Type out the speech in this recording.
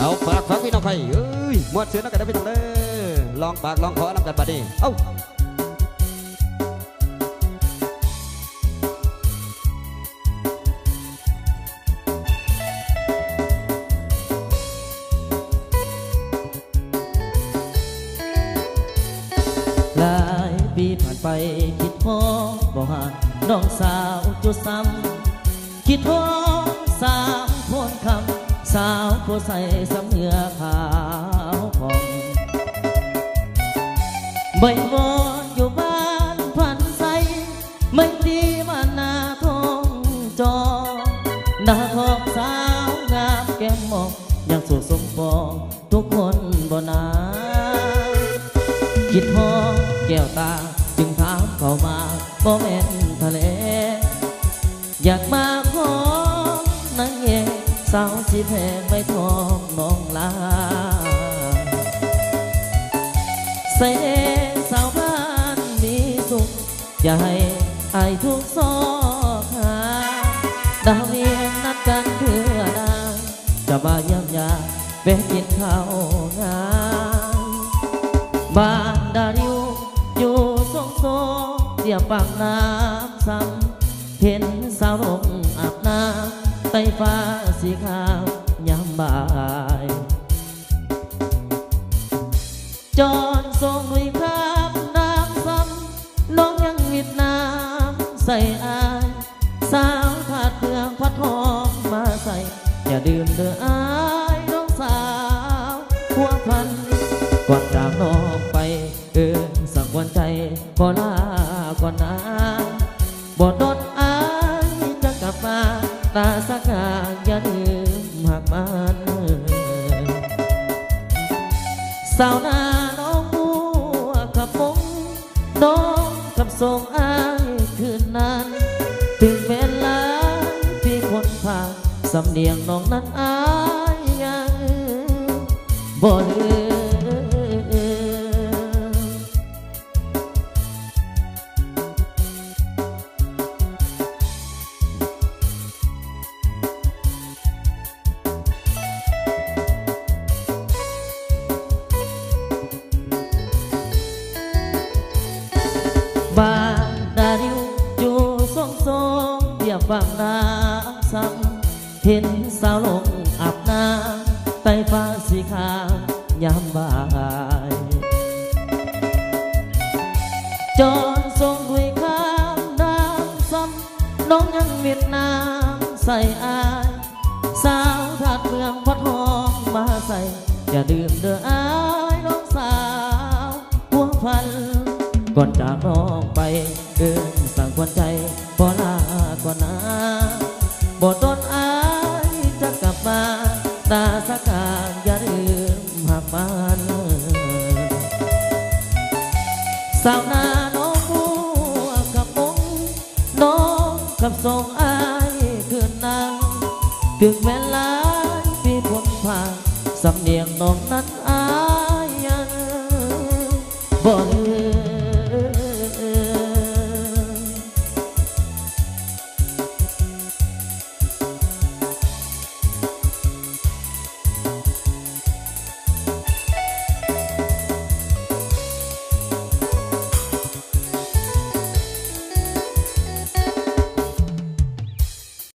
เอาฝากฝากพี่น้องไฟเอ้ยมวดเสือนักกันได้พี่น้องเด้อลองปากลองขอนำกันบัดนี้เอ้าหลายปีผ่านไปคิดพอบ่หานน้องสาวจุดซ้ำคิดพอสามคนคำ สาวผู้ใส่สำเนือขาวผ่องใบวอนอยู่บ้านพันใสไม่ดีมาหน้าทองจอหน้าทองสาวงามแก้มมองอยังสุขสมปองทุกคนบ่นาคิดหอมแก้วตาจึงถามเข้ามาบ่แม่นทะเล อยากมา สาวสีแพงไม่ทองน้องลาใส่เองสาวบ้านมีสุขอย่าให้อายทุกซอกหาดาวเรียงนัดกันเพื่อนางจะมาเยี่ยมยาแวะกินข้าวงานบ้านดาริวอยู่ทรงโซเดียปากน้ำซ้ำเห็นสาวลงอาบน้ำใต้ฟ้า สีขาวยามบ่ายจอนทรงลุยครับน้ำซ้ำน้องยังวิดน้ำใส่อายสาวขาดเครื่องพัดหอมมาใส่อย่าดื่มเด้ออายน้องสาวหัวพันก่อนจากน้องไปเออสักวันใจขอลาก่อนนะบอดดอายจะกลับมาตาสักงาน สาวนาน้องมัวขับมงน้องขับส่งอายคืนนั้น ถึงเวลาที่คนพาสำเนียงน้องนั้นอายยังบ่ลืม บฝั่งน้ำซ้ำเห็นสาวลงอาบน้ำใต้ฟ้าสีขาว ยามบ่ายจอนทรงด้วยข้ามน้ำซ้ำน้องยังเวียดนามใส่อาย สาวถาดเมืองพัดหอมมาใส่ อย่าดื่มเด้ออายน้องสาวหัวพัน ก่อนจากน้องไปเอินสั่งควันใจ บ่ต้นอายจะกลับมาตาสักการอย่าลืมหักบ้านสาวนาน้องมัวกับมงน้องกับทรงอายคืนนั้นถึงแม้ลายปีผลผ่านสำเนียงน้องนั้นอายยังบ่